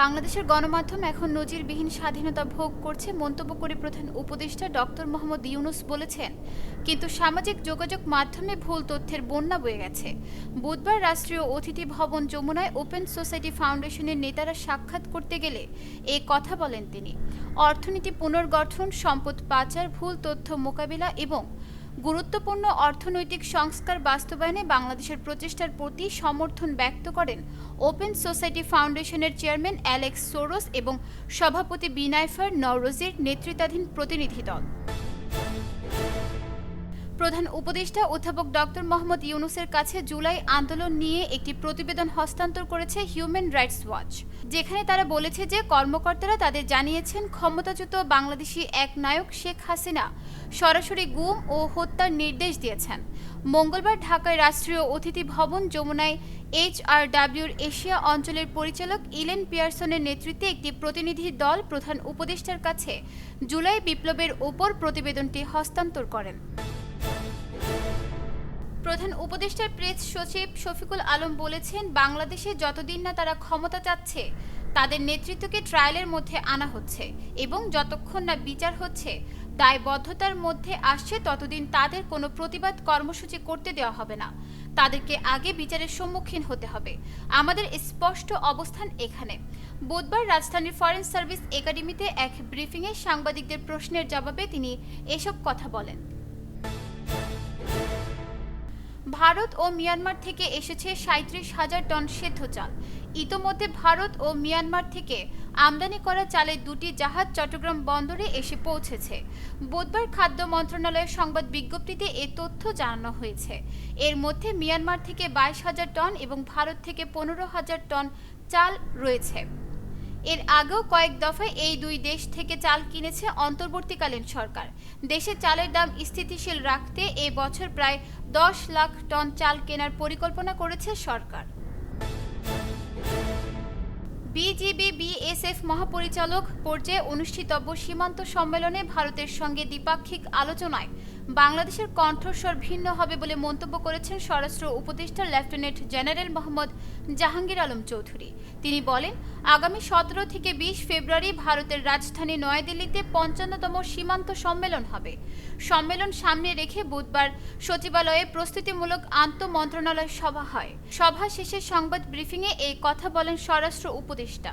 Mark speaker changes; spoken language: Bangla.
Speaker 1: বাংলাদেশের গণমাধ্যম এখন নজিরবিহীন স্বাধীনতা ভোগ করছে মন্তব্য করে প্রধান উপদেষ্টা ডক্টর মোহাম্মদ ইউনুস বলেছেন, কিন্তু সামাজিক যোগাযোগ মাধ্যমে ভুল তথ্যের বন্যা বয়ে গেছে। বুধবার রাষ্ট্রীয় অতিথি ভবন যমুনায় ওপেন সোসাইটি ফাউন্ডেশনের নেতারা সাক্ষাৎ করতে গেলে এ কথা বলেন তিনি। অর্থনীতি পুনর্গঠন, সম্পদ পাচার, ভুল তথ্য মোকাবিলা এবং গুরুত্বপূর্ণ অর্থনৈতিক সংস্কার বাস্তবায়নে বাংলাদেশের প্রচেষ্টার প্রতি সমর্থন ব্যক্ত করেন ওপেন সোসাইটি ফাউন্ডেশনের চেয়ারম্যান অ্যালেক্স সোরোস এবং সভাপতি বিনাইফার নওরোজের নেতৃত্বাধীন প্রতিনিধি দল। প্রধান উপদেষ্টা অধ্যাপক ডক্টর মোহাম্মদ ইউনুসের কাছে জুলাই আন্দোলন নিয়ে একটি প্রতিবেদন হস্তান্তর করেছে হিউম্যান রাইটস ওয়াচ, যেখানে তারা বলেছে যে কর্মকর্তারা তাদের জানিয়েছেন ক্ষমতাচ্যুত বাংলাদেশি এক নায়ক শেখ হাসিনা সরাসরি গুম ও হত্যার নির্দেশ দিয়েছেন। মঙ্গলবার ঢাকায় রাষ্ট্রীয় অতিথি ভবন যমুনায় এইচ আর ডাব্লিউর এশিয়া অঞ্চলের পরিচালক ইলেন পিয়ারসনের নেতৃত্বে একটি প্রতিনিধি দল প্রধান উপদেষ্টার কাছে জুলাই বিপ্লবের ওপর প্রতিবেদনটি হস্তান্তর করেন। প্রধান উপদেষ্টার প্রেস সচিব শফিকুল আলম বলেছেন, বাংলাদেশে যতদিন না তারা ক্ষমতা চাচ্ছে, তাদের নেতৃত্বকে ট্রায়ালের মধ্যে আনা হচ্ছে এবং যতক্ষণ না বিচার হচ্ছে, দায়বদ্ধতার মধ্যে আসছে ততদিন তাদের কোনো প্রতিবাদ কর্মসূচি করতে দেওয়া হবে না। তাদেরকে আগে বিচারের সম্মুখীন হতে হবে। আমাদের স্পষ্ট অবস্থান এখানে। বুধবার রাজধানীর ফরেন সার্ভিস একাডেমিতে এক ব্রিফিংয়ে সাংবাদিকদের প্রশ্নের জবাবে তিনি এসব কথা বলেন। ভারত ও মিয়ানমার থেকে এসেছে সাঁত্রিশ হাজার টন সেদ্ধ চাল। ইতোমধ্যে ভারত ও মিয়ানমার থেকে আমদানি করা চালের দুটি জাহাজ চট্টগ্রাম বন্দরে এসে পৌঁছেছে। বুধবার খাদ্য মন্ত্রণালয়ের সংবাদ বিজ্ঞপ্তিতে এ তথ্য জানানো হয়েছে। এর মধ্যে মিয়ানমার থেকে বাইশ হাজার টন এবং ভারত থেকে পনেরো হাজার টন চাল রয়েছে। এর আগেও কয়েক দফায় এই দুই দেশ থেকে চাল কিনেছে অন্তর্বর্তীকালীন সরকার। দেশে চালের দাম স্থিতিশীল রাখতে এ বছর প্রায় দশ লাখ টন চাল কেনার পরিকল্পনা করেছে সরকার। বিজিবি বিএসএফ মহাপরিচালক পর্যায়ে অনুষ্ঠিতব্য সীমান্ত সম্মেলনে ভারতের সঙ্গে দ্বিপাক্ষিক আলোচনায় বাংলাদেশের কণ্ঠস্বর ভিন্ন হবে বলে মন্তব্য করেছেন স্বরাষ্ট্র উপদেষ্টা লেফটেন্যান্ট জেনারেল মোহাম্মদ জাহাঙ্গীর আলম চৌধুরী। তিনি বলেন আগামী সতেরো থেকে বিশ ফেব্রুয়ারি ভারতের রাজধানী নয়াদিল্লিতে পঞ্চান্নতম সীমান্ত সম্মেলন হবে। সম্মেলন সামনে রেখে বুধবার সচিবালয়ে প্রস্তুতিমূলক আন্ত মন্ত্রণালয় সভা হয়। সভা শেষে সংবাদ ব্রিফিংয়ে এই কথা বলেন স্বরাষ্ট্র উপদেষ্টা।